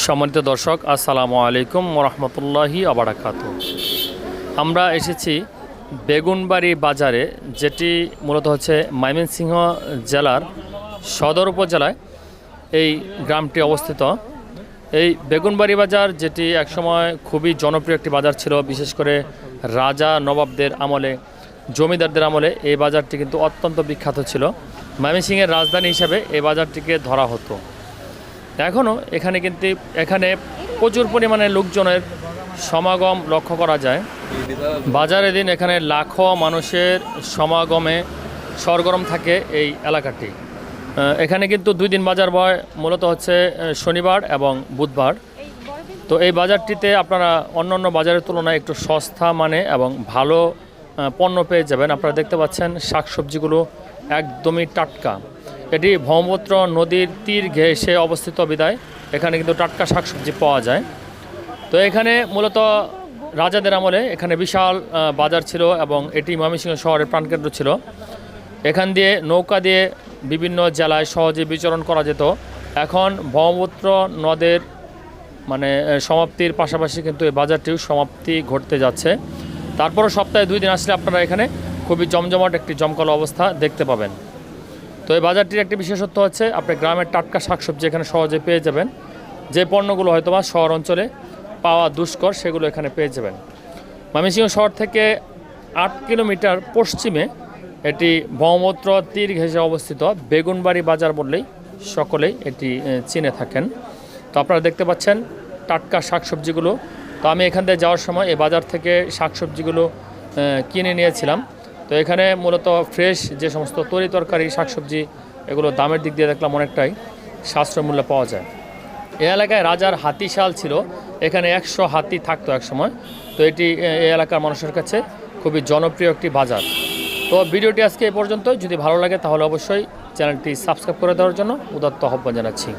সম্মানিত দর্শক, আসসালামু আলাইকুম রহমতুল্লাহি আবারাকাত। আমরা এসেছি বেগুনবাড়ি বাজারে, যেটি মূলত হচ্ছে ময়মনসিংহ জেলার সদর উপজেলায় এই গ্রামটি অবস্থিত। এই বেগুনবাড়ি বাজার, যেটি একসময় খুবই জনপ্রিয় একটি বাজার ছিল, বিশেষ করে রাজা নবাবদের আমলে, জমিদারদের আমলে এই বাজারটি কিন্তু অত্যন্ত বিখ্যাত ছিল। ময়মনসিংহের রাজধানী হিসাবে এই বাজারটিকে ধরা হতো। এখনও এখানে কিন্তু এখানে প্রচুর পরিমাণে লোকজনের সমাগম লক্ষ্য করা যায়। বাজারে দিন এখানে লাখো মানুষের সমাগমে সরগরম থাকে এই এলাকাটি। এখানে কিন্তু দুই দিন বাজার বয় মূলত হচ্ছে শনিবার এবং বুধবার। তো এই বাজারটিতে আপনারা অন্য অন্য বাজারের তুলনায় একটু সস্তা মানে এবং ভালো পণ্য পেয়ে যাবেন। আপনারা দেখতে পাচ্ছেন শাকসবজিগুলো একদমই টাটকা। এটি ব্রহ্মপুত্র নদীর তীর ঘেঁষে অবস্থিত বিদায়। এখানে কিন্তু টাটকা শাকসবজি পাওয়া যায়। তো এখানে মূলত রাজাদের আমলে এখানে বিশাল বাজার ছিল এবং এটি ময়মনসিংহ শহরের প্রাণকেন্দ্র ছিল। এখান দিয়ে নৌকা দিয়ে বিভিন্ন জেলায় সহজে বিচরণ করা যেত। এখন ব্রহ্মপুত্র নদের মানে সমাপ্তির পাশাপাশি কিন্তু এই বাজারটিও সমাপ্তি ঘটতে যাচ্ছে। তারপরও সপ্তাহে দুই দিন আসলে আপনারা এখানে খুবই জমজমাট একটি জমকালো অবস্থা দেখতে পাবেন। তো এই বাজারটির একটি বিশেষত্ব হচ্ছে আপনি গ্রামের টাটকা শাকসবজি এখানে সহজে পেয়ে যাবেন। যে পণ্যগুলো হয়তো বা শহর অঞ্চলে পাওয়া দুষ্কর, সেগুলো এখানে পেয়ে যাবেন। ময়মনসিংহ শহর থেকে আট কিলোমিটার পশ্চিমে এটি ব্রহ্মপুত্র তীর ঘেঁষে অবস্থিত বেগুনবাড়ি বাজার বললেই সকলেই এটি চিনে থাকেন। তো আপনারা দেখতে পাচ্ছেন টাটকা শাকসবজিগুলো। তো আমি এখান থেকে যাওয়ার সময় এই বাজার থেকে শাকসবজিগুলো কিনে নিয়েছিলাম। তো এখানে মূলত ফ্রেশ যে সমস্ত তরি তরকারি শাকসবজি এগুলো দামের দিক দিয়ে দেখলাম অনেকটাই সাশ্রয় মূল্যে পাওয়া যায়। এই এলাকায় রাজার হাতিশাল ছিল এখানে একশো হাতি থাকতো এক সময় তো এটি এ, এই এলাকার মানুষের কাছে খুবই জনপ্রিয় একটি বাজার। তো ভিডিওটি আজকে এই পর্যন্ত যদি ভালো লাগে তাহলে অবশ্যই চ্যানেলটি সাবস্ক্রাইব করে দেওয়ার জন্য উদাত্ত আহ্বান জানাচ্ছি।